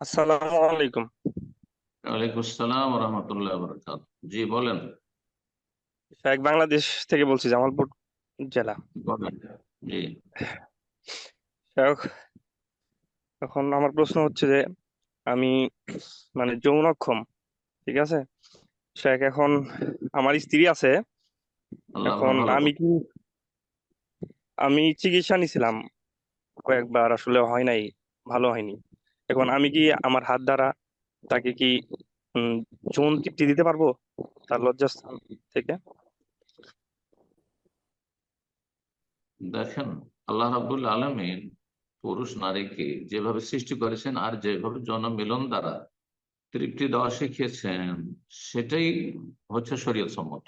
আসসালামু আলাইকুম। ওয়ালাইকুম আসসালাম রহমতুল্লাহ বরকাত জি বলেন। শাহেখ বাংলাদেশ থেকে বলছি জামালপুর জেলা। জি। এখন আমার প্রশ্ন হচ্ছে যে আমি মানে যৌনক্ষম ঠিক আছে? শেখ এখন আমার স্ত্রী আছে। এখন আমি কি আমি চিকিৎসা নিছিলাম কয়েকবার আসলে হয় নাই ভালো হয়নি। এখন আমি কি আমার হাত দ্বারা তাকে কি যৌন তৃপ্তি দিতে পারব? তার লজ্জাস্থান থেকে? দেখেন, আল্লাহ রাবুল আলমিন পুরুষ নারীকে যেভাবে সৃষ্টি করেছেন আর যেভাবে জনমিলন দ্বারা তৃপ্তি দেওয়া শিখিয়েছেন, সেটাই হচ্ছে শরীয়ত সম্মত।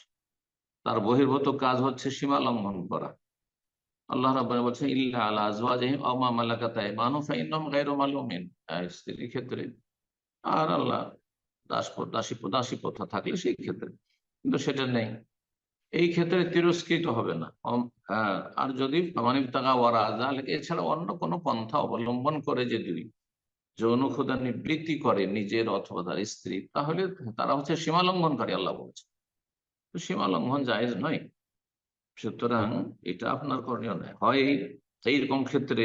তার বহির্ভূত কাজ হচ্ছে সীমা লঙ্ঘন করা। আল্লাহ রাব্বানি বলছেন ইল্লা আলা আজওয়াজিহিম আও মা মালাকাত আইমানুহুম ফাইন্নাহুম গায়রু মালুমিন। স্ত্রীর ক্ষেত্রে আর আল্লাহ দাস দাসী দাসী প্রথা থাকলে সেই ক্ষেত্রে কিন্তু সেটা নেই। এই ক্ষেত্রে তিরস্কৃত হবে না। হ্যাঁ, আর যদি মানে টাকা ওয়ারা আজাল এছাড়া অন্য কোনো পন্থা অবলম্বন করে যদি যৌন ক্ষুদা নিবৃত্তি করে নিজের অথবা তার স্ত্রী তাহলে তারা হচ্ছে সীমা লঙ্ঘনকারী আল্লাহ বলছে। তো সীমা লঙ্ঘন জায়েজ নয়। সুতরাং এটা আপনার করণীয় নয়। হয় এইরকম ক্ষেত্রে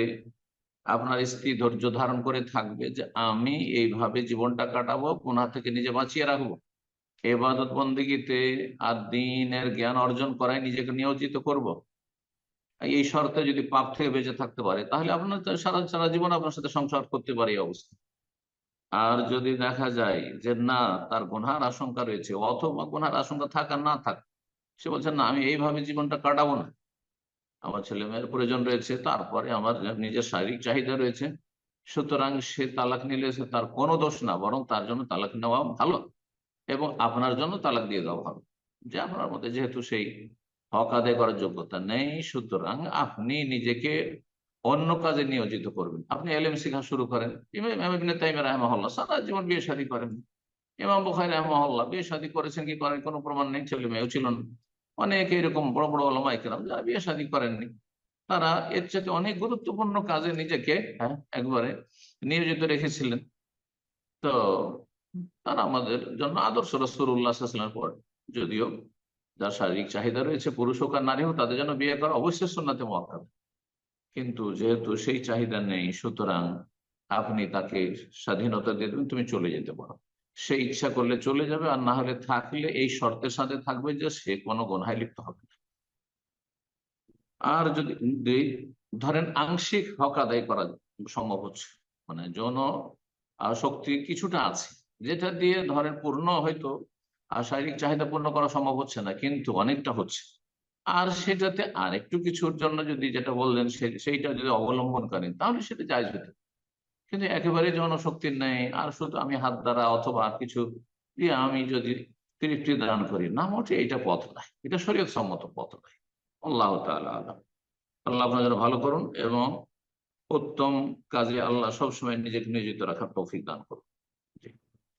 আপনার স্ত্রী ধৈর্য ধারণ করে থাকবে যে আমি এইভাবে জীবনটা কাটাবো, গুনাহ থেকে নিজে বাঁচিয়ে রাখব। এবাদত বন্দীগীতে আর দিনের জ্ঞান অর্জন করায় নিজেকে নিয়োজিত করব। এই শর্তে যদি পাপ থেকে বেঁচে থাকতে পারে, তাহলে আপনার সারা সারা জীবন আপনার সাথে সংসার করতে পারে এই অবস্থা। আর যদি দেখা যায় যে না, তার গুনহার আশঙ্কা রয়েছে, অথবা গুনহার আশঙ্কা থাক না থাক সে বলছে, না, আমি এইভাবে জীবনটা কাটাবো না। আমার ছেলে মেয়ের প্রয়োজন রয়েছে, তারপরে আমার নিজের শারীরিক চাহিদা রয়েছে। সুতরাং সে তালাক নিলে সে তার কোনো দোষ না, বরং তার জন্য তালাক নেওয়া ভালো এবং আপনার জন্য তালাক দিয়ে দেওয়া ভালো। যে আপনার মধ্যে যেহেতু সেই হক আদায় করার যোগ্যতা নেই, সুতরাং আপনি নিজেকে অন্য কাজে নিয়োজিত করবেন। আপনি এলএম শিখা শুরু করেন। ইবনে তাইমিয়া সারা জীবন বিয়ে শাদী করেন। ইমাম বুখারী রাহমাহুল্লাহ বিয়ে শাদী করেছেন কি করেন? কোনো প্রমাণ নেই ছেলে মেয়েও ছিল না। অনেকে এরকম বড় বড় ওলামা ইকরাম যারা বিয়ে শাদী করেননি তারা এর চাইতে অনেক গুরুত্বপূর্ণ কাজে নিজেকে হ্যাঁ। একবারে নিয়োজিত রেখেছিলেন। তো তারা আমাদের জন্য আদর্শ রসুর রসুল্লাহামের পর যদিও যার শারীরিক চাহিদা রয়েছে পুরুষ হোক আর নারী হোক তাদের জন্য বিয়ে করা অবশ্যই সোনাতে মহাকাল কিন্তু যেহেতু সেই চাহিদা নেই সুতরাং আপনি তাকে স্বাধীনতা দিয়ে দেবেন তুমি চলে যেতে পারো। সে ইচ্ছা করলে চলে যাবে আর না হলে থাকলে এই শর্তের সাথে থাকবে যে সে কোনো গণহায় লিপ্ত হবে না। আর যদি ধরেন আংশিক হক আদায় করা সম্ভব হচ্ছে। মানে যৌন শক্তি কিছুটা আছে। যেটা দিয়ে ধরেন পূর্ণ হয়তো আর শারীরিক চাহিদা পূর্ণ করা সম্ভব হচ্ছে না, কিন্তু অনেকটা হচ্ছে। আর সেটাতে আর একটু কিছুর জন্য যদি যেটা বললেন সেইটা যদি অবলম্বন করেন তাহলে সেটা জায়জ হতে। কিন্তু একেবারে জনশক্তির নেই আর শুধু আমি হাত দ্বারা অথবা আর কিছু দিয়ে আমি যদি তৃপ্তি দান করি, না মোটে এটা পথ নাই। এটা শরীয়ত সম্মত পথ নাই। আল্লাহ তাআলা আলাম। আল্লাহ জন্য ভালো করুন এবং উত্তম কাজে আল্লাহ সবসময় নিজেকে নিয়োজিত রাখার তৌফিক দান করুন।